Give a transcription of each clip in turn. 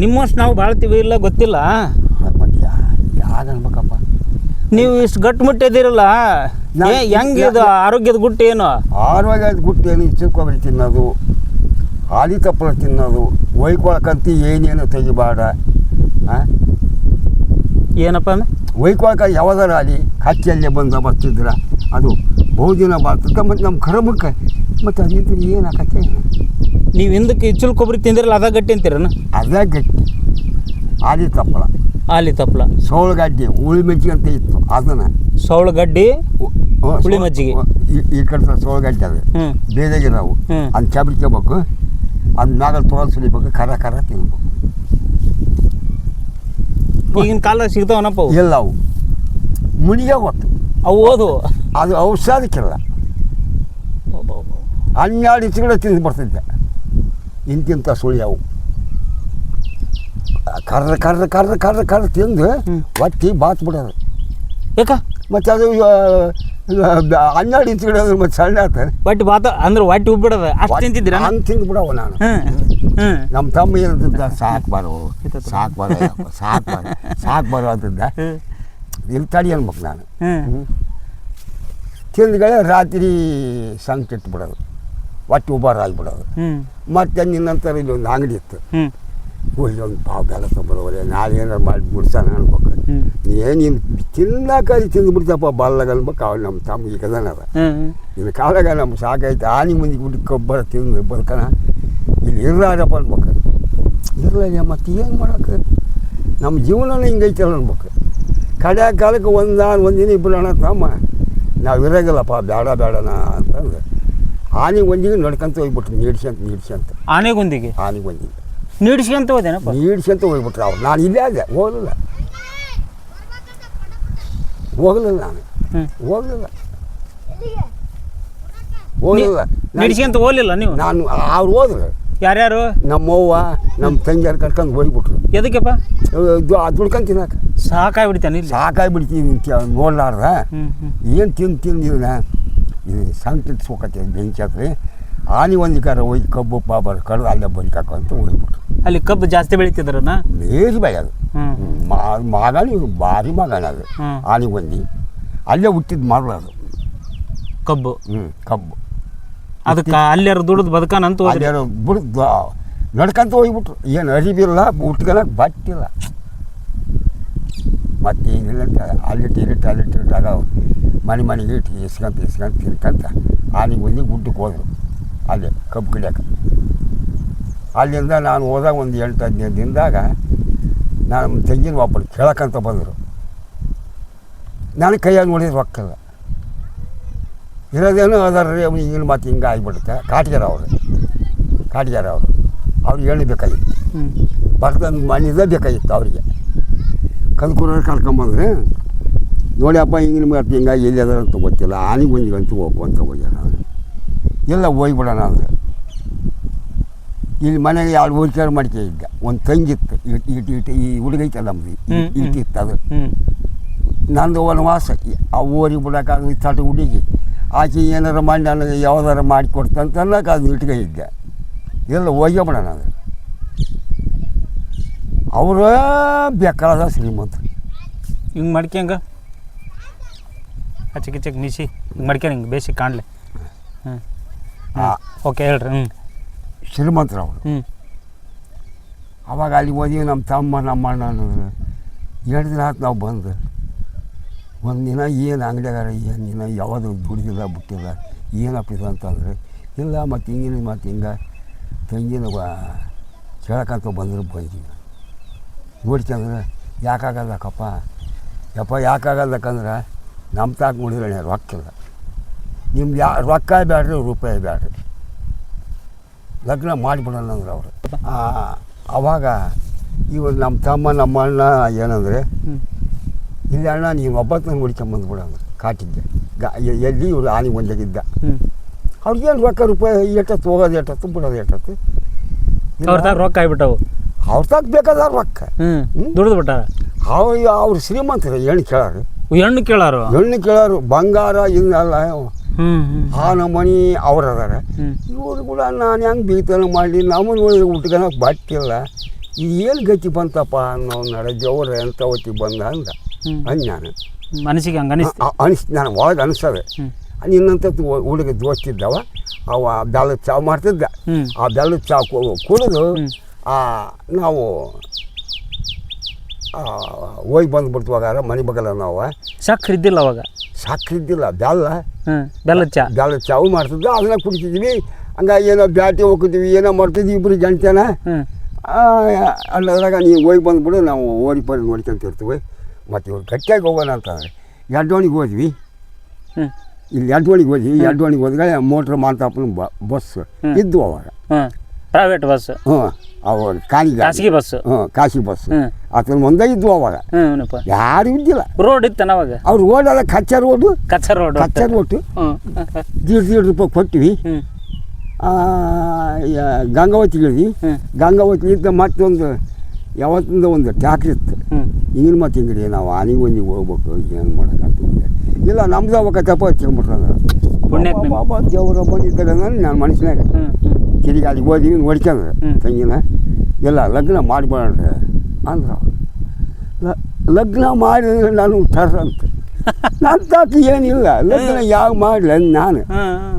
ನಿಮ್ಮಷ್ಟು ನಾವು ಬಾಳ್ತೀವಿ ಇಲ್ಲ ಗೊತ್ತಿಲ್ಲ? ಮತ್ತೆ ಯಾವ್ದು ಅನ್ಬೇಕಪ್ಪ ನೀವು ಇಷ್ಟು ಗಟ್ಟಿಮುಟ್ಟಿ ಇದ್ದೀರಲ್ಲ ನಾನ್- ಏ ಹೆಂಗೆ ಇದು ಆರೋಗ್ಯದ ಗುಟ್ಟು ಏನು? ಆರೋಗ್ಯದ ಗುಟ್ಟೇನು ಇಚ್ಚಕೊಬ್ಬರಿ ತಿನ್ನೋದು ಹಾಲಿ ತಪ್ಪಲ ತಿನ್ನೋದು ಒಯ್ಕೊಳಕಂತ ಏನೇನು ತೆಗಿಬೇಡ ಹಾಂ ಏನಪ್ಪ ವೈಕೊಳಕ ಒಯ್ಕೊಳಕ ಯಾವ್ದಾರ ಅಲ್ಲಿ ಕಚ್ಚಲ್ಲೇ ಬಂದ ಬರ್ತಿದ್ರ ಅದು ಬಹುದಿನ ಬಾಳ್ತದ. ಮತ್ತು ನಮ್ಮ ಕರ್ಮಕ್ಕೆ ಮತ್ತು ಅದಿದ್ದು ಏನು ಆಕತ್ತೆ? ನೀವು ಹಿಂದಕ್ಕೆ ಹೆಚ್ಚು ಕೊಬ್ಬರಿ ತಿಂದಿರಲ್ಲ ಅದ ಗಟ್ಟಿ ಅಂತೀರನ ಅದ ಗಟ್ಟಿ. ಆಲಿ ತಪ್ಪಲ ಆಲಿ ತಪ್ಪಲ ಸೋಳಗಡ್ಡೆ ಹುಳಿ ಮಜ್ಜಿಗೆ ಅಂತ ಇತ್ತು ಅದನ್ನು. ಸೌಳು ಗಡ್ಡಿ ಹುಳಿ ಮಜ್ಜಿಗೆ. ಈ ಕಡೆ ಸೋಳಗಡ್ಡೆ ಅದು. ಬೇರೆಗಿರವು ಅದು ಹ್ಮ್. ಅದು ಮ್ಯಾಗ ತೋಲ್ ಸುಲಿಬೇಕು ಕರ ಕರ ತಿನ್ಬೇಕು. ಈಗಿನ ಕಾಲ ಸಿಗ್ತಾವನಪ್ಪ ಇಲ್ಲ ಅವು. ಮುನಿಗೆ ಗೊತ್ತು. ಅವು ಓದು ಅದು ಔಷಧಕ್ಕಿಲ್ಲ ಹನ್ನೆರಡು ಇಚ್ಚಿಗಳು ತಿಂದು ಬರ್ತಿದ್ದೆ. ಇಂತಿಂಥ ಸುಳಿ ಅವು ಕರ್ರ ಕರ್ರ ಕರ್ರ ಕರ್ರ ಕರ್ರ ತಿಂದು ಒಟ್ಟಿ ಬಾತ್ ಬಿಡೋದು ಯಾಕ ಮತ್ತು ಅದು ಹನ್ನೆರಡು ಇಂಚುಗಳು ಅದ್ರ ಮತ್ತೆ ಸಣ್ಣ ಆಗ್ತದೆ ಒಟ್ಟು ಬಾತ ಅಂದ್ರೆ ಒಟ್ಟಿ ಉಬ್ಬಿಡೋದು ಅಷ್ಟು ತಿಂತಿದ್ದೀರ ಹಂಗೆ ತಿಂದು ಬಿಡವ ನಾನು ನಮ್ಮ ತಮ್ಮ ಏನಂತಿದ್ದ ಸಾಕು ಬರೋ. ಸಾಕು ಬರೋ ಸಾಕು ಬರೋ ಸಾಕು ಬರೋ ಅಂತಿದ್ದ ಇಲ್ಲಿ ತಡಿ ಅನ್ಬೇಕು ನಾನು ತಿಂದ್ಗಳೇ ರಾತ್ರಿ ಸಂಕಟ ಬಿಡೋದು ಒಟ್ಟು ಉಬಾರ ಆಗ್ಬಿಡೋದು. ಮತ್ತೆ ನಿನ್ನಂತರ ಇಲ್ಲಿ ಒಂದು ಅಂಗಡಿ ಇತ್ತು. ಹೋಗಿ ಒಂದು ಪಾವು ಬೆಲ್ಲ ತೊಗೊಂಬರೋರೆ ನಾಳೆ ಏನಾರು ಮಾಡಿ ಬಿಡ್ಸಾನ ಅನ್ಬೇಕು. ಏನು ನೀನು ತಿನ್ನಕಾರಿ ತಿಂದು ಬಿಡ್ತಪ್ಪ ಬಲ್ಲಾಗ ಅನ್ಬೇಕು. ಅವ್ರು ನಮ್ಮ ತಮ್ಮ ಈಗ ಅದ ಇನ್ನು ಕಾಲಾಗ ನಮ್ಮ ಸಾಕೈತೆ ಆನಿ ಮುಂದೆ ಬಿಟ್ಟು ಕೊಬ್ಬರ ತಿಂದು ಬದುಕನ ಇಲ್ಲಿ ಇರ್ಲಾರಪ್ಪ ಅನ್ಬೇಕು. ಇರಲಿಲ್ಲ ಮತ್ತೆ ಏನು ಮಾಡೋಕೆ ನಮ್ಮ ಜೀವನನೇ ಹಿಂಗೈತಲ್ಲ ಅನ್ಬೇಕು. ಕಡೆ ಕಾಲಕ್ಕೆ ಒಂದು ಒಂದಿನ ಇಬ್ಬರು ಅಣ್ಣ ತಮ್ಮ. ನಾವು ಇರೋಂಗಿಲ್ಲಪ್ಪ ಬೇಡ ಬೇಡನಾ ಅಂತಂದು. ಆನೆ ಒಂದಿಗೆ ನಡ್ಕೊಂತ ಹೋಗ್ಬಿಟ್ರು ನೀಡ್ಸ್ಯಂತ ನೀಡ್ಸ್ಯಂತ. ಆನೆಗೊಂದಿಗೆ? ಆನೆ ಒಂದಿಗೆ ನೀಡ್ಸ್ಕೊಂತ ಹೋದೇನಪ್ಪ? ನೀಡ್ಸ್ಯಂತ ಹೋಗ್ಬಿಟ್ರು ಅವ್ರು. ನಾನು ಇಲ್ಲೇ ಅದೇ ಹೋಗಲಿಲ್ಲ. ಹೋಗಲಿಲ್ಲ ನಾನು. ಹೋಗಲಿಲ್ಲ. ಹೋಗಲಿಲ್ಲ. ನೀಡ್ಸ್ಕೊಂತ ಹೋಗಲಿಲ್ಲ ನೀವು? ನಾನು ಅವ್ರು ಹೋದ್ರು. ಯಾರ್ಯಾರು? ನಮ್ಮವ್ವ ನಮ್ಮ ತಂಗಿಯರು ಕರ್ಕೊಂಡು ಹೋಗ್ಬಿಟ್ರು. ಎದಕ್ಕೆಪ್ಪ? ದುಡ್ಕೊಂಡು ತಿನ್ನಕ ಸಾಕಾಗ್ಬಿಡ್ತಾನೆ ಇಲ್ಲಿ. ಸಾಕಾಗ್ಬಿಡ್ತೀವಿ ನೋಡ್ಲಾರ್ದ. ಹ್ಞೂ ಹ್ಞೂ ಏನು ತಿಂದು ತಿಂದಿನ ಇದು ಸಂಕಟ ಸೋಕತ್ತೆ ಬೆಂಕಿ ಹಾಕ್ರಿ ಆನೆ ಒಂದು ಕಾರ ಹೋಗಿ ಕಬ್ಬು ಬಾಬರ್ ಕಡ್ದು ಅಲ್ಲೇ ಬದುಕಾಕ ಅಂತ ಹೋಗ್ಬಿಟ್ರು ಅಲ್ಲಿ ಕಬ್ಬು ಜಾಸ್ತಿ ಬೆಳೀತಿದ್ರನ್ನ ಮೇರಿ ಬೈ ಅದು. ಮಾಗಾಣಿ ಭಾರಿ ಮಾಗಾಣಿ ಅದು. ಆನಿ ಒಂದಿ ಅಲ್ಲೇ ಹುಟ್ಟಿದ ಮರಳು ಅದು. ಕಬ್ಬು. ಹ್ಞೂ ಕಬ್ಬು. ಅದಕ್ಕೆ ಅಲ್ಲಾರು ದುಡ್ದು ಬದುಕಾನಂತ ಅಲ್ಲೇನೋ ಬಿಡ್ದು ನಡ್ಕಂತ ಹೋಗ್ಬಿಟ್ರು. ಏನು ಅರಿವಿಲ್ಲ ಉಟ್ಕೊಳಕ್ಕೆ ಬಟ್ಟಿಲ್ಲ. ಮತ್ತೆ ಏನಿಲ್ಲ ಅಂತ ಅಲ್ಲಿಟ್ಟು ಇಲ್ಲಿಟ್ಟು ಅಲ್ಲಿಟ್ಟು ಇಟ್ಟಾಗ ಮನೆ ಮನೆಗೆ ಇಟ್ಟು ಇಸ್ಕೊಂತ ಇಸ್ಕೊಂತ ತಿನ್ಕಂತ ಆನೆ ಮುಂದೆ ಗುಡ್ಡಕ್ಕೆ ಹೋದ್ರು. ಅಲ್ಲಿ ಕಬ್ಬು ಗಿಡಕ್ಕೆ ಅಲ್ಲಿಂದ ನಾನು ಹೋದಾಗ ಒಂದು ಎಂಟು ಹದಿನೈದು ದಿನದಾಗ ನಾನು ತಂಗಿನ ಒಬ್ಬರು ಕೇಳಕ್ಕಂತ ಬಂದರು. ನಾನು ಕೈಯಾಗಿ ನೋಡಿದ್ರೆ ರೊಕ್ಕಲ್ಲ ಇರೋದೇನೋ ಅದರ ರೀ ಈಗಿನ ಮಾತು ಹಿಂಗೆ ಆಗಿಬಿಡುತ್ತೆ. ಕಾಟಿಗಾರ ಅವರು. ಕಾಟಿಗಾರ ಅವರು. ಅವ್ರಿಗೆ ಹೇಳಿ ಬೇಕಾಗಿತ್ತು. ಹ್ಞೂ ಬರ್ತಂದು ಮಣ್ಣಿದೆ ಬೇಕಾಗಿತ್ತು ಅವರಿಗೆ. ಕಲ್ಕೂರ ಕರ್ಕೊಂಬಂದ್ರೆ ನೋಡಿ ಅಪ್ಪ ಹಿಂಗಿನ ಮತ್ತೆ ಹಿಂಗಾಗಿ ಎಲ್ಲಿ ಅದಾರ ಅಂತ ಗೊತ್ತಿಲ್ಲ. ಆನೆ ಬಂದಿಗಂತೂ ಹೋಗು ಅಂತ ಹೋಗ್ಯಾರ ಎಲ್ಲ ಹೋಗ್ಬಿಡೋಣ ಅಂದರೆ ಇಲ್ಲಿ ಮನೆಗೆ ಎರಡು ಊರಿಕೆರೆ ಮಾಡ್ಕೆ ಇದ್ದ. ಒಂದು ತಂಗಿತ್ತು. ಇಟ್ಟು ಇಟ್ಟು ಇಟ್ಟು ಈ ಹುಡುಗೈತೆ ನಮ್ದು. ಇಟ್ಟಿತ್ತು ಅದು. ನಂದು ವನವಾಸ. ಆ ಊರಿಗೆ ಬಿಡೋಕ್ಕಾಗ ತಟ ಹುಡುಗಿ. ಆಚೆ ಏನಾರು ಮಾಡಿ ನನಗೆ ಯಾವ್ದಾರ ಮಾಡಿ ಕೊಡ್ತಂತ ಅನ್ನೋಕೆ ಅದು ಇಟ್ಕೊ ಇದ್ದೆ ಎಲ್ಲ ಹೋಗೇ ಬಿಡೋಣ ಅದು ಅವರ ಬೇಕಾದ ಶ್ರೀಮಂತ. ಹಿಂಗೆ ಮಡ್ಕ್ಯಂಗ ಆಚೆ ಕಿಚಕ್ ನಿಸಿ ಹಿಂಗೆ ಮಡ್ಕ್ಯ ಹಿಂಗೆ ಬೇಸಿ ಕಾಣಲಿ. ಹ್ಞೂ ಓಕೆ ಹೇಳ್ರಿ ಹ್ಞೂ ಶ್ರೀಮಂತರು ಅವರು ಹ್ಞೂ ಅವಾಗ ಅಲ್ಲಿ ಓದಿ ನಮ್ಮ ತಮ್ಮ ನಮ್ಮ ಅಣ್ಣ ಅನ್ನೋದು ಎರಡು ದಿನ ಆಯ್ತು ನಾವು ಬಂದು. ಒಂದು ದಿನ ಏನು ಅಂಗಡಿಯಾಗಾರ ಏನು ದಿನ ಯಾವುದು ದುಡಿದಿಲ್ಲ ಬಿಟ್ಟಿಲ್ಲ ಏನಪ್ಪ ಇದು ಅಂತಂದರೆ ಇಲ್ಲ ಮತ್ತು ಹಿಂಗಿನ ಮತ್ತು ಹಿಂಗೆ. ತಂಗಿನ ಕೇಳಕ್ಕಂತ ಬಂದ್ರೆ ಬಂದೀವಿ ನೋಡ್ಕೊಂಡ್ರೆ ಯಾಕಾಗಲ್ಲಕ್ಕಪ್ಪ ಯಪ್ಪ ಯಾಕಾಗಲ್ಲಕ್ಕಂದ್ರೆ ನಮ್ಮ ತಾಕ ನೋಡಿದ್ರೆ ರೊಕ್ಕಿಲ್ಲ ನಿಮ್ಗೆ ಯಾ ರೊಕ್ಕ ಬೇಡ್ರಿ ರೂಪಾಯಿ ಬೇಡ್ರಿ ಲಗ್ನ ಮಾಡಿಬಿಡೋಣ ಅಂದ್ರೆ ಅವರು. ಅವಾಗ ಇವ ನಮ್ಮ ತಮ್ಮ ನಮ್ಮ ಅಣ್ಣ ಏನಂದರೆ ಇಲ್ಲಿ ಅಣ್ಣ ನೀವು ಒಬ್ಬತ್ತನ ಹುಡ್ಕೊಂಬಂದ್ಬಿಡ ಅಂದ್ರೆ. ಕಾಟಿದ್ದೆ ಗಾ ಎಲ್ಲಿ ಇವರು ಆನೆ ಒಂದಾಗಿದ್ದ ಅವ್ರಿಗೇನು ರೊಕ್ಕ ರೂಪಾಯಿ ಎಷ್ಟೊತ್ತು ಹೋಗೋದು ಎಷ್ಟೊತ್ತು ಬಿಡೋದು ತಾಗ ರೊಕ್ಕ ಆಗ್ಬಿಟ್ಟವು. ಅವ್ರ ತಕ್ಕ ಬೇಕಾದ ರೊಕ್ಕ? ದುಡ್ದು ಬಿಟ್ಟಾರ? ಅವ್ರು ಅವ್ರು ಶ್ರೀಮಂತರು ಹೆಣ್ಣು ಕೇಳಾರು. ಹೆಣ್ಣು ಕೇಳಾರು? ಹೆಣ್ಣು ಕೇಳಾರು ಬಂಗಾರ ಇನ್ನಲ್ಲ ಆ ನಮ್ಮನಿ ಅವ್ರು ಅದಾರ ಇವರು ಕೂಡ ನಾನು ಹೆಂಗೆ ಬೀತನ ಮಾಡಲಿ ನಮ್ಮ ನೋಡಿ ಬಟ್ಟಿಲ್ಲ. ಏನು ಗತಿ ಬಂತಪ್ಪ ಅನ್ನೋ ನಡ ದೇವ್ರ ಎಂತ ಹೊತ್ತಿಗೆ ಬಂದ ಅಂದ. ಅಂದ್ ನಾನು ಮನಸ್ಸಿಗೆ ಹಂಗೆ ಅನಿಸ್ ನಾನು ಒಳಗೆ ಅನಿಸ್ತದೆ ಇನ್ನಂತ ನಿನ್ನಂತ ಹುಡುಗ ದೋಸ್ತಿದ್ದವ. ಅವ ಬೆಲ್ಲದ ಚಾವು ಮಾಡ್ತಿದ್ದ. ಆ ಬೆಲ್ಲದ ಚಾ ಕುಡಿದು ನಾವು ಹೋಗಿ ಬಂದ್ಬಿಡ್ತೀವಾಗ ಮನೆ ಬಗಲ ನಾವು. ಸಕ್ರೆ ಇದ್ದಿಲ್ಲ ಅವಾಗ? ಸಕ್ರೆ ಇದ್ದಿಲ್ಲ ಬೆಲ್ಲ ಬೆಲ್ಲ ಬೆಲ್ಲದ ಚಾ? ಬೆಲ್ಲದ ಚಾವು ಮಾಡ್ತಿದ್ವಿ ಅದನ್ನ ಕುಡಿತಿದ್ವಿ. ಹಂಗಾಗಿ ಏನೋ ಬ್ಯಾಟಿ ಹೋಗ್ತಿದ್ವಿ ಏನೋ ಮಾಡ್ತಿದ್ವಿ ಇಬ್ಬರು ಗಂಟೆನ ಅಲ್ಲದಾಗ ಅಲ್ಲದ್ರಾಗ ನೀವು ಹೋಗಿ ಬಂದ್ಬಿಡು ನಾವು ಓಡಿ ಬಂದು ನೋಡ್ಕೊಂತ ಇರ್ತೀವಿ. ಮತ್ತು ಇವ್ರು ಗಟ್ಟಿಯಾಗಿ ಹೋಗೋಣ ಅಂತಂದ್ರೆ ಎಡ್ಡೋಣಿಗೆ ಹೋದ್ವಿ. ಇಲ್ಲಿ ಎಡ್ಡೋಣಿಗೆ ಹೋದ್ವಿ ಎಡ್ಡೋಣಿಗೆ ಹೋದಾಗ ಮೋಟ್ರ್ ಮಾಂತಪ್ಪನ ಬ ಬಸ್ ಇದ್ದು ಅವಾಗ. ಪ್ರೈವೇಟ್ ಬಸ್ ಹ್ಞೂ ಖಾಸಗಿ ಬಸ್ ಹ್ಞೂ ಕಾಶಿ ಬಸ್ ಆತನ ಮುಂದೆ ಇದ್ವು ಅವಾಗ. ಹ್ಞೂನಪ್ಪ ಯಾರು ಇದ್ದಿಲ್ಲ. ರೋಡ್ ಇತ್ತನ ಅವಾಗ? ಅವ್ರು ಅಲ್ಲ kachcha road kachcha road kachcha road ಹ್ಞೂ ದೀಡ್ ದೀಡ್ ರೂಪಾಯಿ ಕೊಟ್ಟಿವಿ. ಹ್ಞೂ ಆ, ಯ- ಗಂಗಾವತಿ ಇಳಿದ್ವಿ ಹ್ಮ್. ಗಂಗಾವತಿಲಿದ್ದ ಮತ್ತೊಂದು ಯಾವತ್ತಿಂದ ಒಂದು ಟ್ಯಾಕ್ರಿ ಇತ್ತು. ಹ್ಞೂ ಹಿಂಗಿನ ಮತ್ತೆ ಹಿಂಗಡಿ ನಾವು ಆನಿಗೆ ಒಂದಿಗೆ ಹೋಗ್ಬೇಕು ಏನು ಮಾಡೋಕ್ಕಂತ ಇಲ್ಲ ನಮ್ದು ಅವಾಗ ತಪ್ಪ ಹಚ್ಕೊಂಬಿಟ್ರಂದ್ರೆ ಪುಣ್ಯಕ್ಕೆ. ಬಾಬಾ ದೇವರ ಬಂದಿದ್ದಾಗ ನಾನು ಮನುಷ್ಯನಾಗ ಹ್ಞೂ ಹ್ಞೂ ತಿರುಗಿ ಅಲ್ಲಿಗೆ ಹೋದಿವಿ ನೋಡ್ಕೊಂಡ್ರೆ ಹ್ಮ್. ತಂಗಿನ ಎಲ್ಲ ಲಗ್ನ ಮಾಡಿಬಿಡ್ರಿ ಅಂದ್ರೆ ಅವ್ರು. ಲ- ಲಗ್ನ ಮಾಡಿ ನಾನು ಟರ್ ಅಂತ ನನ್ನ ತಾತ ಏನಿಲ್ಲ ಲಗ್ನ ಯಾವ ಮಾಡಲಿ ಅಂದ್ ನಾನು ಹಾಂ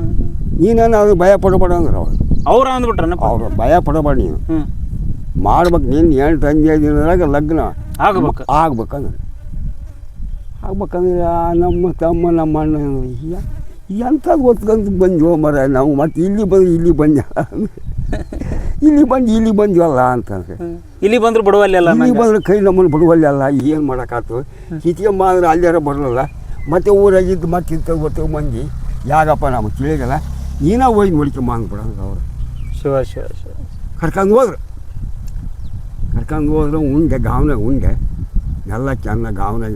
ನೀನು ಅದು ಭಯ ಪಡಬೇಡ ಅಂದ್ರೆ ಅವ್ರು ಅವ್ರ ಅಂದ್ಬಿಟ್ರನಪ್ಪ ಅವ್ರು ಭಯ ಪಡಬೇಡ ನೀನು ಹ್ಞೂ ಮಾಡ್ಬೇಕು ನೀನು ಎಂಟು ಹದಿನೈದು ದಿನದಾಗ ಲಗ್ನ ಆಗ್ಬೇಕು ಆಗ್ಬೇಕಂದ್ರೆ ಆಗ್ಬೇಕಂದ್ರೆ ಆ ನಮ್ಮ ತಮ್ಮ ನಮ್ಮ ಅಣ್ಣ ಯ- ಎಂಥದ್ದು ಒತ್ಕೊಂಡು ಬಂದ್ವೋ ಮರ ನಾವು ಮತ್ತೆ ಇಲ್ಲಿ ಬಂದು ಇಲ್ಲಿ ಬಂದ ಇಲ್ಲಿ ಬಂದು ಇಲ್ಲಿ ಬಂದ್ವಲ್ಲ ಅಂತಂದ್ರೆ ಇಲ್ಲಿ ಬಂದ್ರೆ ಬಿಡುವಲ್ಲ ಇಲ್ಲಿ ಬಂದ್ರೆ ಕೈ ನಮ್ಮನ್ನು ಬಿಡುವಲ್ಲ ಏನು ಮಾಡೋಕ್ಕಾತು? ಕಿತ್ಕೊಂಬ ಅಂದ್ರೆ ಅಲ್ಲಾರ ಬರಲಿಲ್ಲ ಮತ್ತೆ ಊರಾಗಿದ್ದು ಮತ್ತೆ ಇಂಥ ಬರ್ತವೆ ಮಂದಿ. ಯಾಗಪ್ಪ ನಮಗೆ ತಿಳಿಯಲ್ಲ. ನೀನೇ ಹೋಗಿ ನೋಡ್ಕೊಂಬ ಅಂದ್ಬಿಡಂದ್ರೆ ಅವರು. ಶಿವ ಶಿವ ಶಿವ. ಕರ್ಕೊಂಡು ಹೋದ್ರು. ಕರ್ಕೊಂಡು ಹೋದ್ರೆ ಉಂಡೆ ಗಾವನಾಗ ಉಂಡೆ. ಎಲ್ಲ ಚೆನ್ನಾಗಿ ಗಾವನಾಗ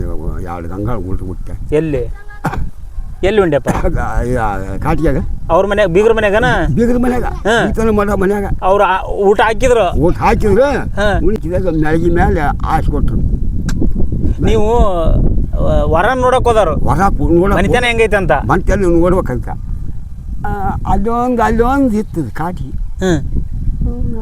ಎರಡು ಗಂಗಾಳ ಉಂಟು ಬಿಟ್ಟೆ. ಎಲ್ಲಿ? ಎಲ್ಲಿ ಉಂಡ್ಯಪ್ಪ ಕಾಟಿಯಾಗ ಅವ್ರ ಮನ್ಯಾಗ ಬೀಗ್ರ ಮನ್ಯಾಗನ? ಬೀಗರ ಮನ್ಯಾಗ. ಈತನ ಮಠ ಮನ್ಯಾಗ. ಅವ್ರು ಊಟ ಹಾಕಿದ್ರು? ಊಟ ಹಾಕಿದ್ರು ಉಳಿಸಿದಾಗ ಮ್ಯಾಗಿ ಮೇಲೆ ಆಸೆ ಕೊಟ್ರು. ನೀವು ವರ ನೋಡಕ್ ಹೋದಾರು? ವರ ಮನಿತನ ಹೆಂಗೈತೆ ಅಂತ? ಮನಿತನ ನೋಡ್ಬೇಕಂತ. ಅಲ್ಲೊಂದು ಅಲ್ಲೊಂದು ಇತ್ತು ಕಾಟಿ.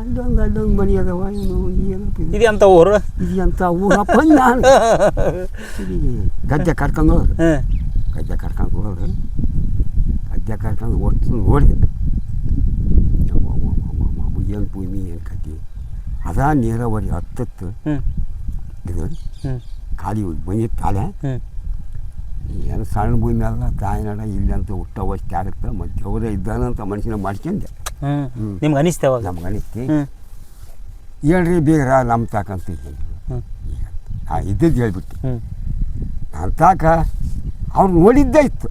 ಅಲ್ಲೊಂದು ಅಲ್ಲೊಂದು ಮನೆ ಅದಾವ ಇದು? ಅಂತ ಊರು? ಇದು ಅಂತ ಊರಪ್ಪ ನಾನು. ಗದ್ದೆ ಕರ್ಕೊಂಡು ಹೋದ್ರು. ಹ್ಮ್ ಗದ್ದೆ ಕರ್ಕೊಂಡು ಕರ್ಕೊಂಡು ಒಟ್ಟು ನೋಡಿದೆ ಏನು ಭೂಮಿ ಏನು ಕಟ್ಟಿ ಅದಾ ನೀರಾವರಿ ಹತ್ತತ್ತು ಇದು ಖಾಲಿ ಬಂದಿತ್ತು ತಾಳೆ ಏನು ಸಣ್ಣ ಭೂಮಿ ಅಲ್ಲ ತಾಯಿನಾಡ ಇಲ್ಲಿ ಅಂತ ಹುಟ್ಟ ವಸ್ತು ಆಗುತ್ತೆ ಮತ್ತು ಅವರೇ ಇದ್ದಾನಂತ ಮನುಷ್ಯನ ಮಾಡ್ಕೊಂಡೆ. ನಿಮ್ಗೆ ಅನಿಸ್ತೆ ಅವಾಗ ನಮ್ಗೆ ಅನಿಸ್ತಿ ಹೇಳ್ರಿ ಬೀಗ್ರ ನಮ್ಮ ತಾಕಂತ ಹಾಂ ಇದ್ದದ್ದು ಹೇಳ್ಬಿಟ್ಟು ನನ್ನ ತಾಕ ಅವ್ರು ನೋಡಿದ್ದೇ ಇತ್ತು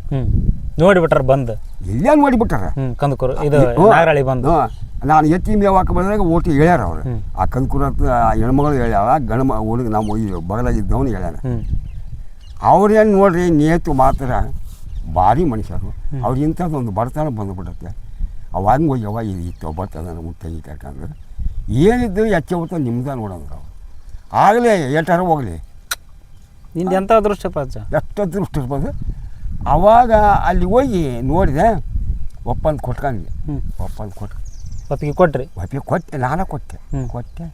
ನೋಡಿಬಿಟ್ರ ಬಂದು ಇಲ್ಲೇ ನೋಡಿಬಿಟ್ಟಾರ ಕಂದಕೂರು. ಇದು. ನಾಗರಹಳ್ಳಿ ಬಂದು. ನಾನು ಎತ್ತಿ ಮೇವು ಹಾಕಿ ಬಂದಾಗ ಓಟಿ ಹೇಳ್ಯಾರ ಅವ್ರು. ಆ ಕಂಕುರ ಹೆಣ್ಮಗಳು ಹೇಳ್ಯಾವ ಗಣ ಹುಡುಗ ನಾವು ಬಗಲಾಗಿದ್ದವನು ಹೇಳ್ಯಾನ. ಅವ್ರೇನು ನೋಡ್ರಿ ನೇತು ಮಾತ್ರ ಭಾರಿ ಮನುಷ್ಯರು. ಅವ್ರು ಇಂಥದ್ದೊಂದು ಬಡತನ ಬಂದುಬಿಡತ್ತೆ. ಹಂಗೆ ಹೋಗ್ಯವ ಇದು ಇತ್ತು ಬರ್ತದ ತಂಗಿ ಕರ್ಕಂದ್ರೆ ಏನಿದ್ದು ಎಚ್ಚೆ ಹೊತ್ತು ನಿಮ್ದ ನೋಡಂದ್ರೆ ಅವ್ರು ಆಗಲೇ ಎಟ್ಟಾರ ಹೋಗಲಿ. ನಿಂದು ಎಂಥ ಅದೃಷ್ಟಪ್ಪ ಎಷ್ಟು ಅದೃಷ್ಟ ಇರ್ಬೋದು ಅವಾಗ ಅಲ್ಲಿ ಹೋಗಿ ನೋಡಿದೆ ಒಪ್ಪನ್ ಕೊಟ್ಕೊಂಡ್ವಿ. ಒಪ್ಪನ್ ಒಪ್ಪಂದ ಕೊಟ್ಟು ಒಪ್ಪಿಗೆ ಕೊಟ್ರಿ? ಒಪ್ಪಿಗೆ ಕೊಟ್ಟೆ ನಾನೇ ಕೊಟ್ಟೆ. ಕೊಟ್ಟೆ.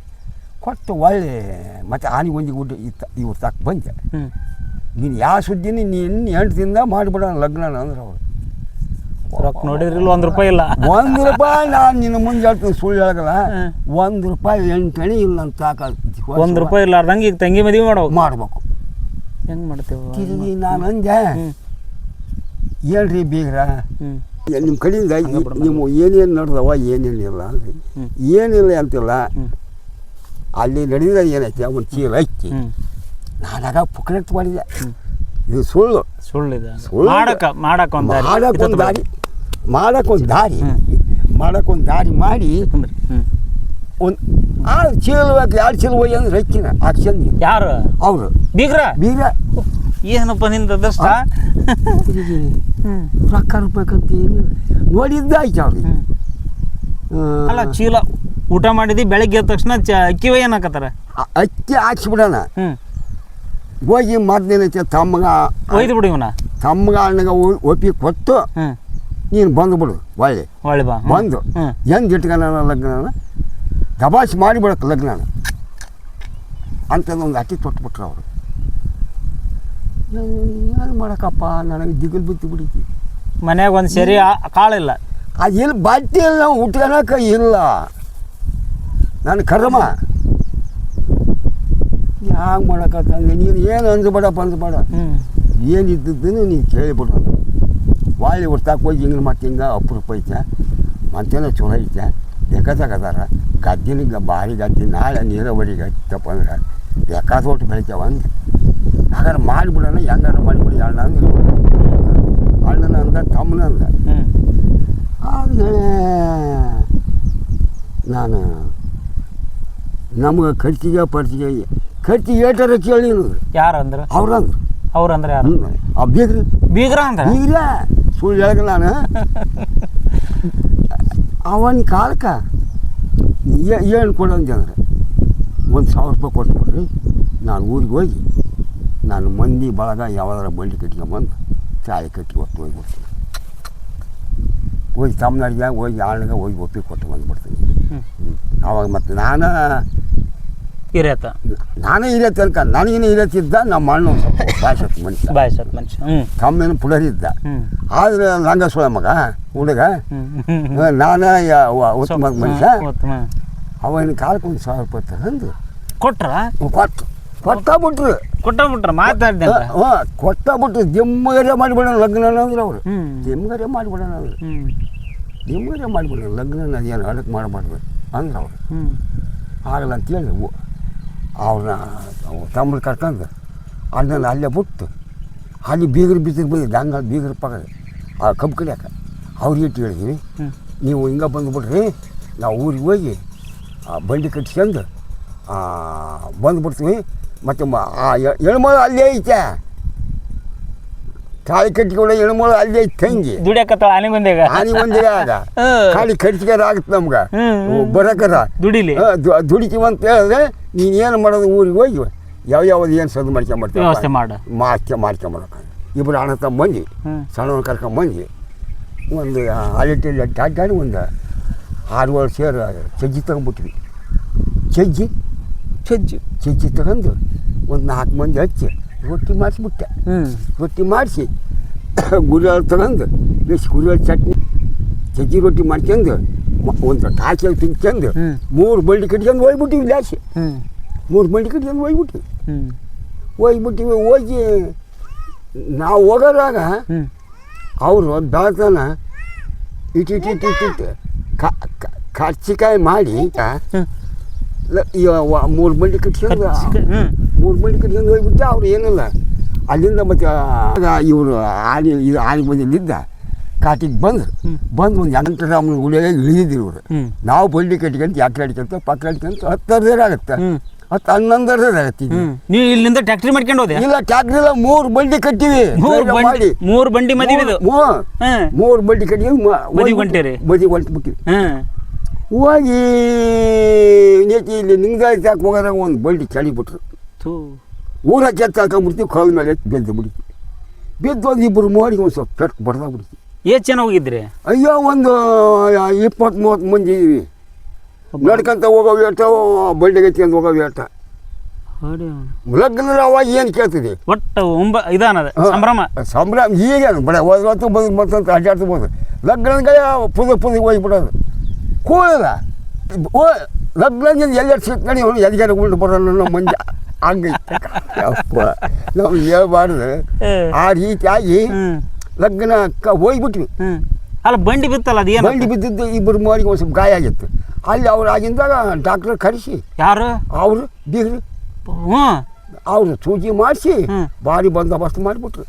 ಕೊಟ್ಟು ಒಳ್ಳೆ ಮತ್ತು ಆನೆ ಒಂದು ಗುಡ್ಡ ಇತ್ತ ಇವ್ರು ತಕ್ಕ ಬಂದೆ. ನೀನು ಯಾವ ಸುದ್ದಿನಿ ನೀನು ಎಂಟು ದಿನದ ಮಾಡಿಬಿಡೋಣ ಲಗ್ನ ಅಂದ್ರೆ ಅವರು. ರೊಕ್ಕ ನೋಡಿದ್ರಿಲ್ಲ ಒಂದು ರೂಪಾಯಿ ಇಲ್ಲ. ಒಂದು ರೂಪಾಯಿ ನಾನು ನಿನ್ನ ಮುಂದೆ ಹೇಳ್ತೀನಿ ಸುಳ್ಳು ಹೇಳಗಲ್ಲ. ಒಂದು ರೂಪಾಯಿ ಎಂಟಣಿ ಇಲ್ಲ ಅಂತ ಒಂದು ರೂಪಾಯಿ ಇಲ್ಲಾರ್ದಂಗೆ ಈಗ ತಂಗಿ ಮದುವೆ ಮಾಡ್ಬೇಕು. ಮಾಡ್ಬೇಕು. ಹೆಂಗೆ ಮಾಡ್ತೇವೆ? ನಾನು ಅಂದೆ ಹೇಳ್ರಿ ಬೀಗ್ರ. ನಿಮ್ಮ ಕಡೆಯಿಂದ ನಿಮ್ಮ ನೀವು ಏನೇನು ನಡೆದವ ಏನೇನಿಲ್ಲ ಇಲ್ಲ ಹ್ಮ್. ಏನಿಲ್ಲ ಅಂತಿಲ್ಲ. ಅಲ್ಲಿ ನಡೆದ ಏನೈತಿ? ಒಂದು ಚೀಲ ಐತಿ. ನಾನಾಗ ಪುಕ್ಲೆಟ್ ಮಾಡಿದೆ ಇದು ಸುಳ್ಳು. ಸುಳ್ಳಿದೆ? ಸುಳ್ಳು. ಮಾಡಕ ಮಾಡಕ ಒಂದು ದಾರಿ. ಮಾಡಕ್ಕೊಂದು ದಾರಿ. ಮಾಡಕ್ಕೊಂದು ದಾರಿ. ಹ್ಮ್. ಮಾಡಕ್ಕೊಂದು ದಾರಿ ಮಾಡಿ ಒಂದು ಆರು ಚೀಲ ಎರಡು ಚೀಲ ಹೋಗಿ ಅಂದ್ರೆ ರೈತಿನ ಆಕ್ಷನ್ ಯಾರು? ಅವರು. ಬೀಗ್ರ? ಬೀಗ ಏನಪ್ಪ ನಿಂದ ಅದೃಷ್ಟ? ಹ್ಮ್. ರೊಕ್ಕ ರೂಪಾಯಿ ಏನು ಅವ್ರಿಗೆ. ಹ್ಮ್. ಅಲ್ಲ ಚೀಲ ಊಟ ಮಾಡಿದಿ ಬೆಳಗ್ಗೆ ಎದ್ದ ತಕ್ಷಣ ಚ ಅಕ್ಕಿ ಒಯ್ಯನ್ ಹಾಕತ್ತಾರ ಅಕ್ಕಿ ಹಾಕ್ಸ್ಬಿಡೋಣ. ಹೋಗಿ ಮರ್ದಿನೈತೆ ತಮ್ಮಗ ಒಯ್ದು ಬಿಡು ಇವನ ತಮ್ಮಗ ಅಣ್ಣಗ ಒಪ್ಪಿ ಕೊಟ್ಟು ನೀನು ಬಂದುಬಿಡು ಒಳ್ಳೆ. ಒಳ್ಳೆ ಬಾ. ಬಂದು ಹೆಂಗೆ ಇಟ್ಕೊಂಡ ಲಗ್ನ ದಬಾಸಿ ಮಾಡಿಬಿಡಕ್ಕೆ ಲಗ್ನ ಒಂದು ಅಕ್ಕಿ ತೊಟ್ಬಿಟ್ರು ಅವರು. ಏನು ಮಾಡೋಕ್ಕಪ್ಪ? ನನಗೆ ದಿಗಲ್ ಬಿತ್ತು ಬಿಡಿತಿ. ಮನ್ಯಾಗ ಒಂದು ಸರಿ ಕಾಳಿಲ್ಲ. ಅದು ಎಲ್ಲಿ ಬಟ್ಟೆ ಇಲ್ಲ ಉಟ್ಕೊಳಕ ಇಲ್ಲ. ನನ್ನ ಕರ್ಮ. ಯಾಕೆ ಮಾಡಕತ್ತಂದೆ ನೀನು ಏನು ಅಂದ್ಬೇಡಪ್ಪ ಅಂದ್ಬೇಡ ಹ್ಞೂ ಏನಿದ್ದದ್ದನ್ನು ನೀನು ಕೇಳಿಬಿಡು. ಅಂತ ವಾಳಿ ಹೊರ್ತಾಕ ಹೋಗಿ ಹಿಂಗೆ ಮತ್ತೆ ಹಿಂಗೆ ಅಪರೂಪ ಐತೆ. ಮತ್ತೇನೋ ಚಲೋ ಐತೆ. ಬೇಕಾದಾಗದಾರ. ಗದ್ದಿನ ಭಾರಿ ಗದ್ದೆ ನಾಳೆ ನೀರಾವರಿಗೆ ಹತ್ತಪ್ಪ ಅಂದ್ರೆ ಬೇಕಾದ ಒಟ್ಟು ಬೆಳಿತಾವ ಅಂದೆ. ಹಾಗಾದ್ರೆ ಮಾಡಿಬಿಡೋಣ ಹೆಂಗಾರ ಮಾಡಿಬಿಡಿ ಅಣ್ಣ ಅಂದ್ರೆ ಅಣ್ಣನ ಅಂದ ತಮ್ಮನ ಅಂದ. ಆಮೇಲೆ ನಾನು ನಮ್ಗೆ ಖರ್ಚಿಗೆ ಪರ್ಚಿಗೆ ಖರ್ಚಿಗೆ ಏಟರ ಕೇಳಿ ಯಾರು ಅಂದ್ರೆ ಅವ್ರಂದ್ರು. ಅವ್ರು ಅಂದ್ರೆ ಯಾರು ಆ ಬೀಗ್ರಿ. ಬೀಗ್ರ ಅಂದ್ರ? ಬೀಗ್ರ. ಸುಳ್ಳು ಹೇಳ್ದೆ ನಾನು. ಅವನ ಕಾಲಕ್ಕೆ ಏನು ಕೊಡೋ ಅಂದ್ರೆ ಒಂದು ಸಾವಿರ ರೂಪಾಯಿ ಕೊಟ್ಬಿಡ್ರಿ ನಾನು ಊರಿಗೆ ಹೋಗಿ ನಾನು ಮಂದಿ ಬಳಗ ಯಾವ್ದಾರ ಬಂಡಿ ಕಟ್ಕೊಂಬಂದು ಚಾಳಿ ಕಟ್ಟಿ ಹೊತ್ತು ಹೋಗ್ಬಿಡ್ತೀನಿ ಹೋಗಿ ತಮ್ಮನಾಡಿಗೆ ಹೋಗಿ ಆಳ್ನಾಗ ಹೋಗಿ ಒಪ್ಪಿ ಕೊಟ್ಟು ಬಂದ್ಬಿಡ್ತೀನಿ. ಆವಾಗ ಮತ್ತು ನಾನು ಹಿರೇತ ನಾನೇ ಇರೇ ತನಕ ನನಗೇನು ಇರತ್ತಿದ್ದ ನಮ್ಮ ಅಣ್ಣ ಸ್ವಲ್ಪ ಬಾಯ್ಸತ್ ಮನುಷ್ಯ. ಬಾಯ್ಸತ್ ಮನುಷ್ಯ ಕಮ್ಮಿನ ತಮ್ಮೇನು ಪುಡರಿದ್ದ ಆದರೆ ರಂಗಸ್ವಾಮಿ ಮಗ ಹುಡುಗ ನಾನೇ ಉತ್ತಮ ಮನುಷ್ಯ. ಅವನ ಕಾಲಕ್ಕೆ ಒಂದು ಸಾವಿರ ರೂಪಾಯಿ ತಗೊಂಡು ಕೊಟ್ರ? ಕೊಟ್ಟು ಕೊಟ್ಟ ಬಿಟ್ರು. ಕೊಟ್ಟ ಬಿಟ್ರ ಮಾತಾಡ್ದೆ ಹಾಂ ಕೊಟ್ಟ ಬಿಟ್ರು ದಿಮ್ಮಗರೆ ಮಾಡಿಬಿಡೋಣ ಲಗ್ನ ಅಂದ್ರೆ ಅವರು. ದಿಮ್ಮಗರೆ ಮಾಡಿಬಿಡೋಣ ಅಂದ್ರೆ ಹ್ಞೂ ದಿಮ್ಮಗರೆ ಮಾಡಿಬಿಡೋಣ ಲಗ್ನ ಅದೇನು ಅಡಕ್ಕೆ ಮಾಡಬಾರ್ದು ಅಂದ್ರೆ ಅವರು. ಆಗಲ್ಲ ಅಂತೇಳಿ ಅವ್ರನ್ನ ತಮ್ಮನ ಕರ್ಕೊಂಡು ಅಣ್ಣನ ಅಲ್ಲೇ ಬಿಟ್ಟು ಅಲ್ಲಿ ಬೀಗರು ಬಿಸಿರು ಬಂದಿದ್ದೆ ಹಂಗೆ ಬೀಗರ ಪಕ್ಕ ಆ ಕಬ್ಬು ಕಡಿಯಾಕ ಅವ್ರಿಗೆ ಇಟ್ಟು ಹೇಳಿದ್ವಿ. ನೀವು ಹಿಂಗೆ ಬಂದುಬಿಡ್ರಿ ನಾವು ಊರಿಗೆ ಹೋಗಿ ಆ ಬಂಡಿ ಕಟ್ಸ್ಕೊಂಡು ಬಂದುಬಿಡ್ತೀವಿ. ಮತ್ತು ಮ ಆ ಎಣ್ಮಳು ಅಲ್ಲಿ ಐತೆ. ತಾಳಿ ಕಟ್ಟಿಕೊಳ್ಳೋ ಹೆಣ್ಮಳು ಅಲ್ಲೇ ಐತೆ ತಂಗಿ. ದುಡಿಯಕತ್ತಾಳ? ಆನೆ ಬಂದೇಗ ಆನೆ ಒಂದಿರ ಆಗ. ಖಾಲಿ ಖರ್ಚಿಗಾರ ಆಗುತ್ತೆ ನಮ್ಗೆ. ಬರಕರ ದುಡಿಲಿ? ದುಡಿತೀವಿ ಅಂತ ಹೇಳಿದ್ರೆ ನೀನು ಏನು ಮಾಡೋದು ಊರಿಗೆ ಹೋಗಿ ಯಾವ ಯಾವ್ದು ಏನು ಸದ್ದು ಮಾಡ್ಕೊಂಬರ್ತೀವಿ ವ್ಯವಸ್ಥೆ ಮಾಡು. ಮಾಡ್ಕೆ ಮಾಡ್ಕೊಂಬರಕ ಇಬ್ಬರು ಅಣ್ಣ ತಮ್ಮ ಮಂದಿ ಹ್ಞೂ ಸಣ್ಣವನ್ನ ಕರ್ಕೊಂಬಂದು ಒಂದು ಅಲ್ಲಿಟ್ಟಿಲ್ಲಿ ಅಡ್ಡಾಡಿ ಒಂದು ಆರು ವರ್ಷ ಸೇರು ಚಜ್ಜಿ ತಗೊಂಬಿಟ್ವಿ ಚಜ್ಜಿ ಸಜ್ಜು ಚಜ್ಜಿ ತಗೊಂಡು ಒಂದು ನಾಲ್ಕು ಮಂದಿ ಹಚ್ಚಿ ರೊಟ್ಟಿ ಮಾಡಿಸ್ಬಿಟ್ಟೆ. ರೊಟ್ಟಿ ಮಾಡಿಸಿ ಗುರಿಯಾಳು ತಗೊಂಡು ಬೇಸ್ ಗುರಿಯಾಳು ಚಟ್ನಿ ಚಜ್ಜಿ ರೊಟ್ಟಿ ಮಾಡ್ಕೊಂಡು ಒಂದು ಕಾಸಲ್ಲಿ ತಿನ್ಕೊಂಡು ಮೂರು ಬಳ್ಳಿ ಕಟ್ಕೊಂಡು ಹೋಗ್ಬಿಟ್ಟಿವಿ ಜಾಸ್ತಿ ಮೂರು ಬಳ್ಳಿ ಕಟ್ಕೊಂಡು ಹೋಗ್ಬಿಟ್ಟಿವಿ. ಹೋಗ್ಬಿಟ್ಟಿವಿ ಹೋಗಿ ನಾವು ಹೋಗೋದಾಗ ಅವರು ಬೆಳತನ ಇಟ್ಟು ಇಟ್ಟು ಇಟ್ಟು ಇಟ್ಟು ಇಟ್ಟು ಕ- ಕ- ಕರ್ಚಿಕಾಯಿ ಮಾಡಿ ಹ್ಮ್. ಮೂರು ಬಂಡಿ ಕಟ್ಕೊಂಡು ಕರ್ಚಿಕಾಯಿ, ಮೂರು ಬಂಡಿ ಕಟ್ಕೊಂಡು ಹೋಗ್ಬಿಟ್ಟು ಅವ್ರು ಏನಿಲ್ಲ ಅಲ್ಲಿಂದ ಮತ್ತೆ ಇವರು ಆನೆ ಇದು ಆನೆ ಬಂದಿಲ್ಲಿದ್ದ ಕಾಟಿಗೆ ಬಂದು ಹ್ಮ್. ಬಂದು ಒಂದು ಅನಂತರಾಮನ ಗುಡಿಯಾಗ ಇಳಿದಿದ್ರು ಇವರು ನಾವು ಬಂಡಿ ಕಟ್ಕೊಂತ ಯಾಕೆ ಅಡ್ಕೊಂತ ಪಕ್ಕ ಅಡ್ಕೊಂತ ಹತ್ತು ಅರ್ಧೇರ್ ಆಗುತ್ತೆ ಹತ್ತು ಹನ್ನೊಂದು ಆಗತ್ತೆ ನೀವು ಇಲ್ಲಿಂದ ಟ್ಯಾಕ್ಟ್ರಿ ಮಾಡ್ಕೊಂಡು ಹೋದೆ ಇಲ್ಲ ಟ್ಯಾಕ್ಟ್ರಿ ಇಲ್ಲ ಮೂರು ಬಂಡಿ ಕಟ್ಟಿವಿ ಮೂರು ಬಂಡಿ ಮಾಡಿ ಮೂರು ಬಂಡಿ ಮದುವೆ ಮೂರು ಬಂಡಿ ಕಟ್ಟಿಗೆ ಮದುವೆ ಹೊಂಟಿರಿ? ಮದುವೆ ಹೊಂಟ್ಬಿಟ್ಟಿವಿ ಹಾಂ ಹೋಗಿ ನೇತಿ ಇಲ್ಲಿ ನಿಂಗಾಯಿ ತಾಕ ಹೋಗೋದಾಗ ಒಂದು ಬಲ್ಡಿ ಚಳಿಬಿಟ್ರು ಥೂ ಊರ ಕೆತ್ತ ಹಾಕೊಂಡ್ಬಿಡ್ತೀವಿ ಕಾಲ ಮೇಲೆ ಎತ್ತಿ ಬೆಲ್ದು ಬಿಡ್ತೀವಿ ಬಿದ್ದು ಒಂದು ಇಬ್ಬರು ಮೋಡಿಗೆ ಒಂದು ಸ್ವಲ್ಪ ಪೆಟ್ಟು ಬಡ್ದಾಗ ಬಿಡ್ತೀವಿ ಎಷ್ಟು ಜನ ಹೋಗಿದ್ರಿ ಅಯ್ಯೋ ಒಂದು ಇಪ್ಪತ್ತು ಮೂವತ್ತು ಮಂದಿ ಇದೀವಿ ನಡ್ಕೊಂತ ಹೋಗೋ ವೇಟ ಬಲ್ಡಿಗೆ ಎತ್ಕೊಂಡು ಹೋಗೋ ವೇಟ ಲಗ್ನದ ಅವಾಗ ಏನು ಕೇಳ್ತದೆ ಒಟ್ಟು ಒಂಬ ಇದಾನದ ಸಂಭ್ರಮ ಸಂಭ್ರಮ ಈಗೇನು ಬಡ ಹೋದ್ರತ್ತು ಬಂದು ಬಂತಂತ ಅಡ್ಡಾಡ್ಸ್ಬೋದು ಲಗ್ನದ ಪುದ ಪುದಿಗೆ ಹೋಗ್ಬಿಡೋದು ಕೂಡಲ್ಲ ಓ ಲಗ್ನ ಎಲ್ಲೆಟ್ಟು ಸಿಗ್ತಾನೆ ಅವನು ಎದಗಾರ ಉಂಡು ಬರೋಣ ನಮ್ಮ ಮಂಜ. ಹಂಗೈತೆ. ಅಪ್ಪ ನಾವು ಹೇಳ್ಬಾರ್ದು. ಆ ರೀತಿಯಾಗಿ ಲಗ್ನ ಕ ಹೋಗ್ಬಿಟ್ವಿ ಅಲ್ಲ ಬಂಡಿ ಬಿತ್ತಲ್ಲ ಅದು ಏನು ಬಂಡಿ ಬಿದ್ದಿದ್ದು ಇಬ್ಬರು ಮೋರಿಗೆ ಒಂದು ಸ್ವಲ್ಪ ಗಾಯ ಆಗಿತ್ತು. ಅಲ್ಲಿ ಅವ್ರು ಆಗಿದ್ದಾಗ ಡಾಕ್ಟ್ರ್ ಕರೆಸಿ. ಯಾರು? ಅವರು ಬೀಗ್ರು. ಹ್ಞೂ. ಅವರು ಸೂಜಿ ಮಾಡಿಸಿ. ಭಾರಿ ಬಂದೋಬಸ್ತ್ ಮಾಡಿಬಿಟ್ರು.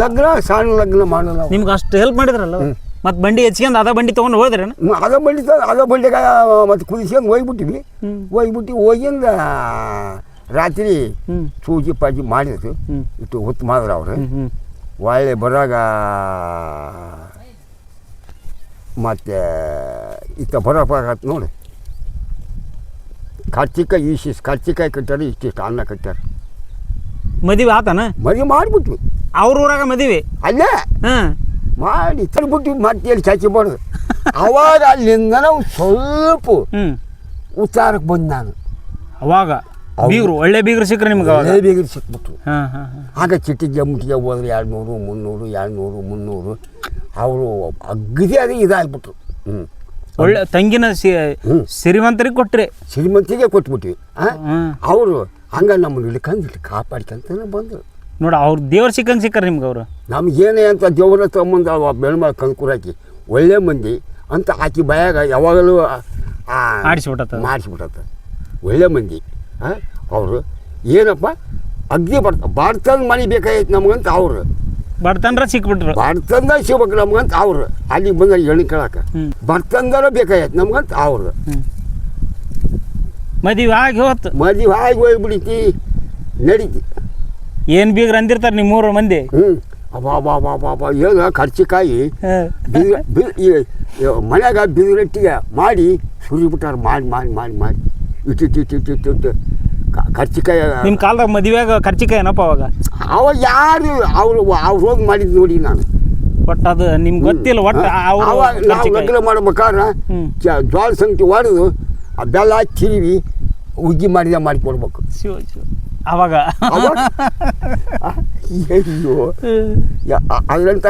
ಲಗ್ನ ಸಣ್ಣ ಲಗ್ನ ಮಾಡಲ್ಲ. ನಿಮ್ಗೆ ಅಷ್ಟು ಹೆಲ್ಪ್ ಮಾಡಿದ್ರಲ್ಲ. ಮತ್ತೆ ಬಂಡಿ ಹೆಚ್ಕೊಂಡು ಅದ ಬಂಡಿ ತೊಗೊಂಡು ಹೋದ್ರೆ ಅದ ಬಂಡಿ ತ- ಅದ ಬಂಡಿಗೆ ಮತ್ತು ಕುದಿಸ್ಕೊಂಡು ಹೋಗ್ಬಿಟ್ಟಿವಿ. ಹೋಗ್ಬಿಟ್ಟು ಹೋಗಿಂದ ರಾತ್ರಿ ಸೂಜಿ ಪಾಜಿ ಮಾಡಿದ್ರು ಇಟ್ಟು ಹೊತ್ತು ಮಾಡಿದ್ರು ಅವರು. ಒಳ್ಳೆ ಬರಾಗ ಮತ್ತೆ ಇತ್ತ ಬರಪಾಗತ್ತೆ ನೋಡಿ. ಖರ್ಚಿಕಾಯಿ ಇಷ್ಟಿಷ್ಟು ಖರ್ಚಿಕಾಯಿ ಕಟ್ಟಾರೆ ಇಷ್ಟಿಷ್ಟು ಅನ್ನ ಕಟ್ಟಾರೆ ಮದುವೆ ಆತನ? ಮದುವೆ ಮಾಡಿಬಿಟ್ವಿ. ಅವ್ರ ಊರಾಗ ಮದುವೆ? ಅಲ್ಲೇ? ಹಾಂ ಮಾಡಿ ತಂದ್ಬಿಟ್ಟು ಮತ್ತೆ ಚಾಚಿ ಚಾಚಿಬಾರ್ದು ಅವಾಗ ಅಲ್ಲಿಂದ ನಾವು ಸ್ವಲ್ಪ ಉಚ್ಚಾರಕ್ಕೆ ಉತ್ತಾರಕ್ಕೆ ಬಂದು ನಾನು. ಅವಾಗ ಬೀಗರು ಒಳ್ಳೆ ಬೀಗರು ಸಿಕ್ಕರೆ ನಿಮ್ಗೆ ಒಳ್ಳೆ ಬೀಗರು ಸಿಕ್ಬಿಟ್ರು. ಆಗ ಚಿಟ್ಟಿಗೆ ಮುಟ್ಟಿಗೆ ಹೋದ್ರೆ ಎರಡು ನೂರು ಮುನ್ನೂರು ಎರಡು ನೂರು ಮುನ್ನೂರು. ಅವರು ಅಗ್ದಿ ಅದೇ ಇದಾಗ್ಬಿಟ್ರು. ಹ್ಞೂ ಒಳ್ಳೆ ತಂಗಿನ ಸಿ ಸಿರಿವಂತರಿಗೆ ಕೊಟ್ರಿ. ಶ್ರೀಮಂತಿಗೆ ಕೊಟ್ಬಿಟ್ವಿ. ಅವರು ಹಂಗ ನಮ್ಮನ್ನು ಇಲ್ಲಿ ಕಾಪಾಡ್ಕೊಂತ ಬಂದರು. ನೋಡ ಅವ್ರ ದೇವ್ರು ಸಿಕ್ಕಂಗೆ ಸಿಕ್ಕರೆ ನಿಮ್ಗೆ ಅವರು. ನಮಗೇನೇ ಅಂತ ದೇವರ ತಮ್ಮಂದ ಅವ ಬೆಳ್ಮಾಳ ಕಂಕುರಾಕಿ ಒಳ್ಳೆ ಮಂದಿ ಅಂತ ಆಕಿ ಬಾಯಾಗ ಯಾವಾಗಲೂ ಆಡಿಸ್ಬಿಟ್ಟತ್ತ. ಮಾಡಿಸ್ಬಿಟ್ಟತ್ತ ಒಳ್ಳೆ ಮಂದಿ ಅವರು. ಏನಪ್ಪ? ಅಗ್ನಿ ಬರ್ತ ಬಾಡ್ತಂದು ಮನೆ ಬೇಕಾಗಿತ್ತು ನಮಗಂತ ಅವರು. ಬರ್ತನ್ರ ಸಿಕ್ಬಿಟ್ರು. ಬರ್ತಂದ ಸಿಗ್ಬೇಕು ನಮಗಂತ ಅವರು. ಅಲ್ಲಿಗೆ ಬಂದ ಎಣ್ಣೆ ಕೇಳಕ್ಕೆ. ಬರ್ತಂದರ ಬೇಕಾಗಿತ್ತು ನಮಗಂತ ಅವ್ರು. ಮದುವೆ ಆಗಿ ಹೋತ್. ಮದುವೆ ಆಗಿ ಹೋಗ್ಬಿಡಿತಿ. ನಡೀತಿ. ಏನ್ ಬೀಗ್ರ ಅಂದಿರ್ತಾರೆ ನಿಮ್ಮ ಮೂರು ಮಂದಿ? ಹ್ಞೂ ಅಬ್ಬಾ ಬಾ ಬಾ ಬಾ ಬಾ ಏನು ಕರ್ಚಿಕಾಯಿ. ಹಾಂ. ಬಿದಿರ ಬಿ ಈ ಈ ಮನ್ಯಾಗ ಬಿದಿರಟ್ಟಿಗೆ ಮಾಡಿ ಸುರಿಬಿಟ್ಟಾರ ಮಾಡಿ ಮಾಡಿ ಮಾಡಿ ಮಾಡಿ. ಇಟ್ಟು ಇಟ್ಟು ಇಟ್ಟು ಇಟ್ಟು ಇಟ್ಟು ಇಟ್ಟು. ಕ- ನಿಮ್ ಕಾಲದಾಗ ಮದುವೆಯಾಗ ಖರ್ಚಿಕಾಯಿ ಏನಪ್ಪ ಅವಾಗ? ಅವ ಯಾರು ಅವ್ರು ಅವ್ರು ಹೋಗಿ ಮಾಡಿದ್ದು ನೋಡಿ ನಾನು. ಒಟ್ಟು ಅದು ನಿಮ್ಗೆ ಗೊತ್ತಿಲ್ಲ ಒಟ್ಟು ಅವ ಅವಾಗ ನಾವು. ಲಗ್ನ ಮಾಡ್ಬೇಕಾದ್ರೆ ಜ್ವಾಳ ಸಂಗತಿ ಹೊಡೆದು ಆ ಬೆಲ್ಲ ತಿರುವಿ ಉಗ್ಗಿ ಮಾಡಿದ ಮಾಡಿ ಕೊಡ್ಬೇಕು. ಅವಾಗ. ಅಯ್ಯೋ. ಅಲ್ಲಂತ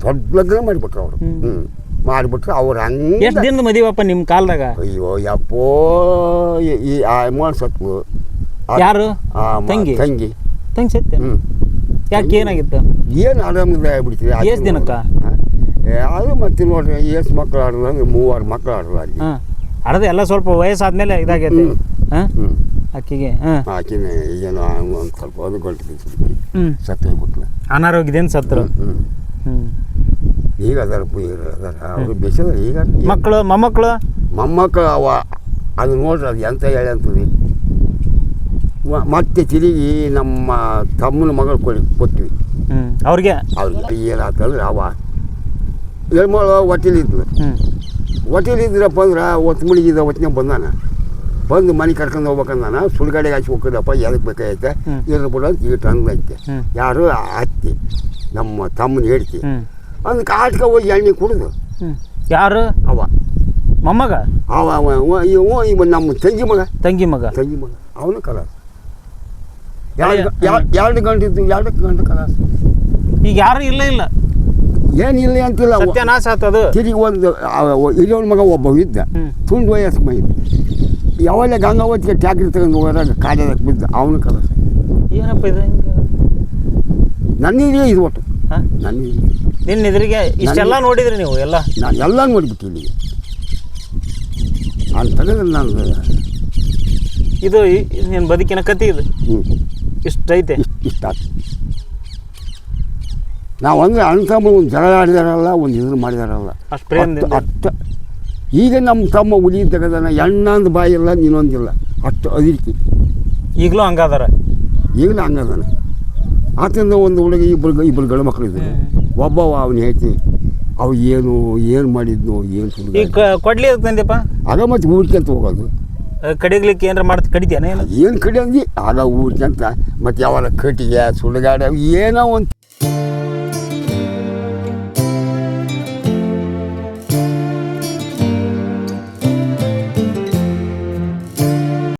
ದೊಡ್ಡ ಲಗ್ನ ಮಾಡಿಬಿಟ್ರು ಅವರು. ಹ್ಞೂ ಮಾಡಿಬಿಟ್ರು ಅವ್ರು ಎಷ್ಟು ದಿನದ ಮದುವೆಪ್ಪ ನಿಮ್ಮ ಕಾಲದಾಗ? ಅಯ್ಯೋ ಯಪ್ಪೋ ಈ- ಅಮ್ಮ ಯಾರು? ತಂಗಿ? ತಂಗಿ. ತಂಗಿ ಸತ್ಯ? ಯಾಕೆ ಏನಾಗಿತ್ತು? ಏನು ಆರಾಮಿಲ್ಲ ಆಗ್ಬಿಡ್ತೀವಿ ಎಷ್ಟು ದಿನಕ್ಕ? ಅದು ಮತ್ತೆ ನೋಡ್ರಿ ಎಷ್ಟು ಮಕ್ಳು ಆಡ್ರಿ ಮೂವಾರು ಮಕ್ಳು ಆಡೋದು ಅಲ್ಲಿ ಹಾಂ. ಅರ್ಧ ಎಲ್ಲ ಸ್ವಲ್ಪ ವಯಸ್ಸಾದ್ಮೇಲೆ ಇದಾಗೈತೆ. ಹಾಂ. ಅಕ್ಕಿಗೆ ಹಾಂ. ಆಕಿನ ಈಗೇನೋ ಒಂದು ಸ್ವಲ್ಪ ಅದು ಗಂಟು ಬಿದ್ದು ಹ್ಞೂ ಸತ್ತು ಹೋಗ್ಬಿಟ್ಲು ಅನಾರೋಗ್ಯದಿಂದ ಸತ್ರು ಹ್ಞೂ ಹ್ಞೂ ಈಗ ಅದಾರ ಈಗ ಅದಾರ. ಅವರು ಬೇಸದ ಈಗ ಮಕ್ಕಳು ಮೊಮ್ಮಕ್ಕಳು ಮೊಮ್ಮಕ್ಕಳು ಅವ ಅದು ನೋಡ್ರಿ ಅದು ಎಂತ ಹೇಳಿ ಅಂತೀವಿ ಮತ್ತೆ ತಿರುಗಿ ನಮ್ಮ ತಮ್ಮನ ಮಗಳು ಕೊಡಿ ಕೊಟ್ವಿ. ಹ್ಞೂ ಅವ್ರಿಗೆ? ಅವ್ರಿಗೆ ಏನಾಗ್ತಂದ್ರೆ ಅವ ಎಳ್ಮಳು ಹೊಟ್ಟೆಲಿದ್ಲು. ಹೊಟ್ಟೆಲಿದ್ರಪ್ಪ ಅಂದ್ರೆ ಒತ್ತು ಮುಳುಗಿದ ಹೊತ್ತಿನ ಬಂದಾನ. ಬಂದು ಮನೆ ಕರ್ಕೊಂಡು ನಾನು ಸುಳ್ಗಡೆಗೆ ಹಚ್ಚಿ ಹೋಗ್ತದಪ್ಪ ಎದಕ್ಕೆ ಬೇಕಾಗೈತೆ. ಇದ್ರ ಬಿಡ ಈಗ ತಂದೈತೆ. ಯಾರು ಅತ್ತಿ ನಮ್ಮ ತಮ್ಮನ ಹೇಳ್ತಿ ಅವ್ನು ಕಾಟ್ಕ ಹೋಗಿ ಎಣ್ಣೆ ಕುಡಿದು. ಯಾರು? ಅವ. ಮೊಮ್ಮಗ? ಅವ ಅವ ಇವ ಇವ ನಮ್ಮ ತಂಗಿ ಮಗ. ತಂಗಿ ಮಗ. ತಂಗಿ ಮಗ. ಅವನು ಕಲಾಸ. ಎರಡು ಎರಡು ಗಂಟೆ ಇದ್ದು ಎರಡು ಗಂಟೆ ಕಲಾಸ. ಈಗ ಯಾರು ಇಲ್ಲ ಇಲ್ಲ. ಏನಿಲ್ಲ ಅಂತಿಲ್ಲ ಸತ್ಯನಾಶ ಆತದು ತಿರುಗಿ ಒಂದು ಹಿರಿಯವನ ಮಗ ಒಬ್ಬ ಇದ್ದ. ತುಂಡು ವಯಸ್ಸು ಮೈ ಯಾವಾಗ ಗಂಗಾವತಿಗೆ ಟ್ಯಾಕ್ಟ್ರಿ ತಗೊಂಡು ಹೋದಾಗ ಕಾಲೇಜಕ್ಕೆ ಬಿದ್ದು ಅವನು ಕಲಸ ಏನಪ್ಪ ಇದು ಹಿಂಗೆ? ಇದು ಒಟ್ಟು. ಹಾಂ? ನಿನ್ನ ಎದುರಿಗೆ ಇಷ್ಟೆಲ್ಲ ನೋಡಿದ್ರಿ ನೀವು ಎಲ್ಲ? ನಾನು ಎಲ್ಲ ನೋಡ್ಬಿಟ್ಟು ಇಲ್ಲಿಗೆ ನಾನು ತೆಗೆದ್ರೆ ನಾನು ಇದು ನಿನ್ನ ಬದುಕಿನ ಕತೆ ಇದು. ಹ್ಞೂ ಇಷ್ಟೈತೆ. ಇಷ್ಟ ನಾವು ಅಂದರೆ ಅಣ್ಣ ಒಂದು ಜಗಳ ಆಡಿದಾರಲ್ಲ ಒಂದು ಇದನ್ನು ಮಾಡಿದಾರಲ್ಲ. ಅಷ್ಟು ಪ್ರೇಮ ಅಷ್ಟ ಈಗ ನಮ್ಮ ತಮ್ಮ ಉಲಿ ತೆಗೆದಾನ ಎಣ್ಣಂದು ಬಾಯಿಲ್ಲ ನೀನೊಂದಿಲ್ಲ. ಅಷ್ಟು ಅದಿರ್ತಿ ಈಗಲೂ ಹಂಗಾದಾರ? ಈಗಲೂ ಹಂಗಾದಾನ. ಆತಂದ ಒಂದು ಹುಡುಗ ಇಬ್ಬರು ಇಬ್ಬರು ಗಂಡು ಮಕ್ಕಳು ಇದ್ದಾರೆ ಒಬ್ಬವ ಅವನು ಹೇಳ್ತಿ ಅವು ಏನು ಏನು ಮಾಡಿದ್ನು ಏನು ಸುಳ್ಳು ಈಗ ಕೊಡ್ಲಿ ತಂದೆಪ್ಪ ಆಗ ಮತ್ತೆ ಊರ್ಕಂತ ಹೋಗೋದು. ಕಡಿಗ್ಲಿಕ್ಕೆ ಏನಾರ ಮಾಡ್ತ ಕಡಿತೇನೆ ಏನು? ಏನು ಕಡೆ ಅಂದು? ಆಗ ಊರ್ಕಂತ ಮತ್ತೆ ಯಾವಾಗ ಕಟ್ಟಿಗೆ ಸುಡುಗಾಡ ಏನೋ ಒಂದು